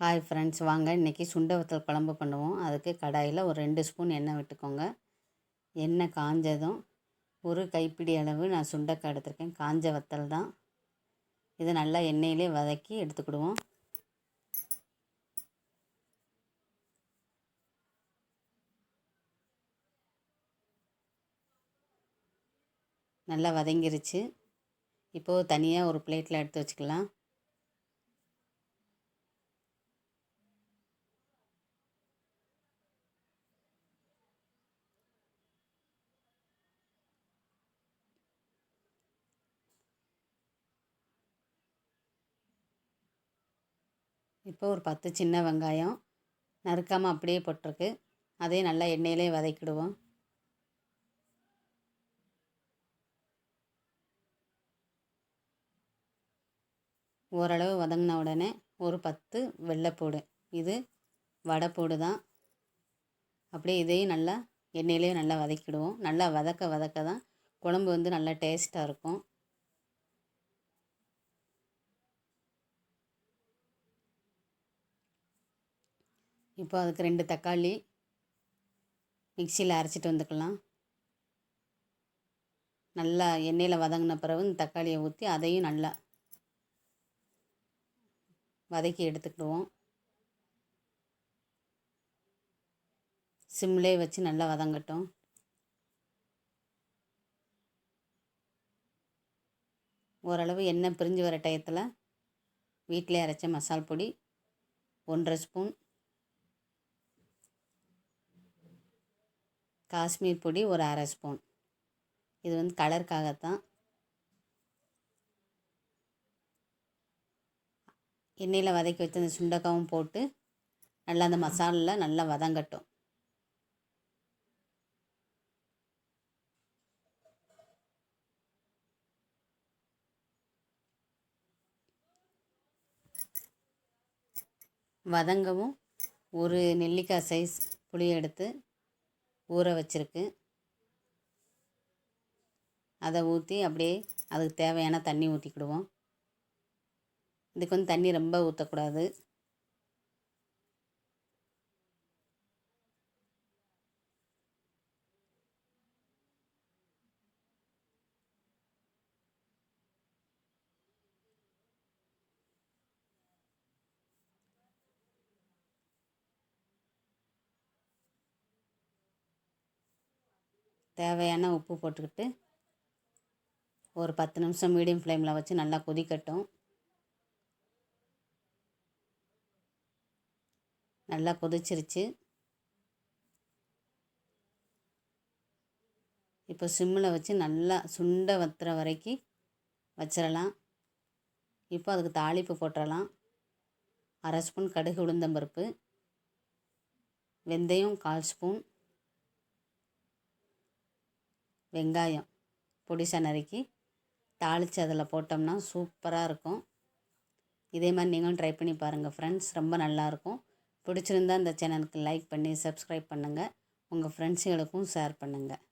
Hi friends வாங்க. இன்றைக்கி சுண்டை வத்தல் குழம்பு பண்ணுவோம். அதுக்கு கடாயில் ஒரு ரெண்டு ஸ்பூன் எண்ணெய் விட்டுக்கோங்க. எண்ணெய் காஞ்சதும் ஒரு கைப்பிடி அளவு நான் சுண்டைக்காய் எடுத்திருக்கேன். காஞ்ச வத்தல் தான். இதை நல்லா எண்ணெயிலே வதக்கி எடுத்துக்கிடுவோம். நல்லா வதங்கிருச்சு. இப்போது தனியாக ஒரு பிளேட்டில் எடுத்து வச்சுக்கலாம். இப்போ ஒரு பத்து சின்ன வெங்காயம் நறுக்காமல் அப்படியே போட்டிருக்கு. அதையும் நல்லா எண்ணெயிலே வதக்கிடுவோம். ஓரளவு வதங்கின உடனே ஒரு பத்து வெள்ளைப்பூடு. இது வடைப்பூடு தான். அப்படியே இதையும் நல்லா எண்ணெயிலையும் நல்லா வதக்கிடுவோம். நல்லா வதக்க வதக்க தான் குழம்பு வந்து நல்லா டேஸ்ட்டாக இருக்கும். இப்போ அதுக்கு ரெண்டு தக்காளி மிக்சியில் அரைச்சிட்டு வந்துக்கலாம். நல்லா எண்ணெயில் வதங்கின பிறகு இந்த தக்காளியை ஊற்றி அதையும் நல்லா வதக்கி எடுத்துக்கிடுவோம். சிம்லே வச்சு நல்லா வதங்கட்டும். ஓரளவு எண்ணெய் பிரிஞ்சு வர டயத்தில் வீட்டிலே அரைச்ச மசால் பொடி ஒன்றரை ஸ்பூன் காஷ்மீர் பொடி ஒரு அரை ஸ்பூன். இது வந்து கலருக்காகத்தான். எண்ணெயில் வதக்கி வச்ச அந்த சுண்டக்காவும் போட்டு நல்லா அந்த மசாலில் நல்லா வதங்கட்டும். வதங்கவும் ஒரு நெல்லிக்காய் சைஸ் புளியை எடுத்து ஊற வச்சுருக்கு. அதை ஊற்றி அப்படியே அதுக்கு தேவையான தண்ணி ஊற்றிக்கிடுவோம் இதுக்கு வந்து தண்ணி ரொம்ப ஊற்றக்கூடாது தேவையான உப்பு போட்டுக்கிட்டு ஒரு பத்து நிமிஷம் மீடியம் ஃப்ளேமில் வச்சு நல்லா கொதிக்கட்டும். நல்லா கொதிச்சிருச்சு. இப்போ சிம்மில் வச்சு நல்லா சுண்டை வத்துற வரைக்கும் வச்சிடலாம் இப்போ அதுக்கு தாளிப்பு போட்டுடலாம் அரை ஸ்பூன் கடுகு உளுந்தம்பருப்பு வெந்தயம் கால் ஸ்பூன் வெங்காயம் பொடிசா நறுக்கி தாளித்து அதில் போட்டோம்னா சூப்பராக இருக்கும். இதே மாதிரி நீங்களும் ட்ரை பண்ணி பாருங்கள் ஃப்ரெண்ட்ஸ் ரொம்ப நல்லாயிருக்கும் பிடிச்சிருந்தா இந்த சேனலுக்கு லைக் பண்ணி சப்ஸ்கிரைப் பண்ணுங்கள் உங்கள் ஃப்ரெண்ட்ஸுகளுக்கும் ஷேர் பண்ணுங்கள்